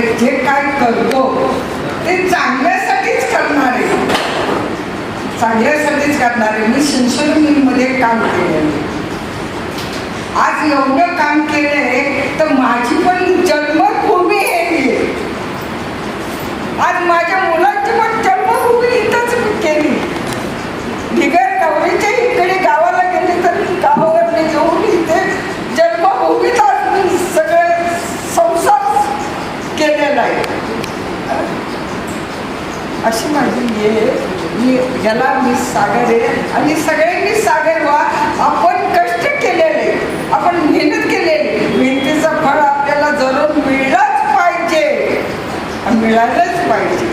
आहे जे काय करतो ते चांगल्यासाठीच करणार आहे. चांगल्यासाठीच करणार आहे. मी संशोधनमध्ये काम केले आज एवढं काम केलंय तर माझी पण जग अशी माझी हे मी ज्याला मी सागर आहे. आणि सगळ्यांनी सागर व्हा. आपण कष्ट केलेले. आपण मेहनत केलेली. मेहनतीचं फळ आपल्याला जरूर मिळलंच पाहिजे. मिळालंच पाहिजे.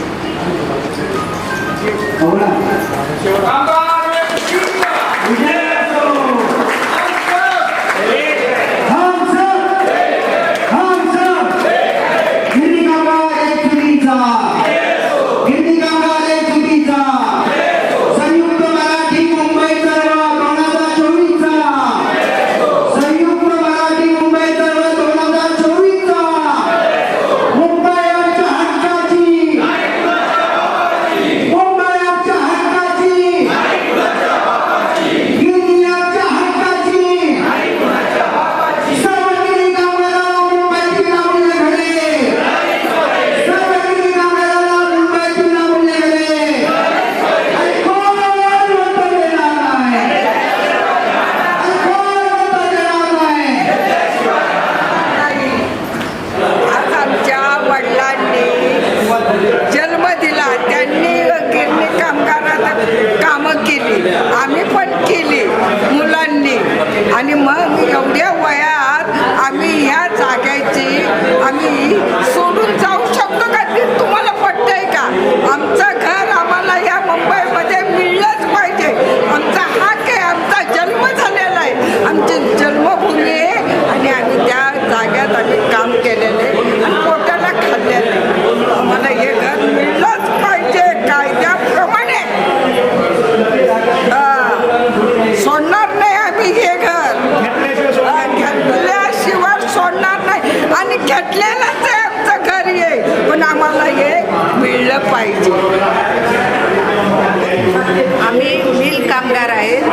हो सोडणार नाही. आणि घेतलेलंच आहे आमचं घर आहे. पण आम्हाला हे मिळलं पाहिजे. आम्ही मिल कामगार आहेत.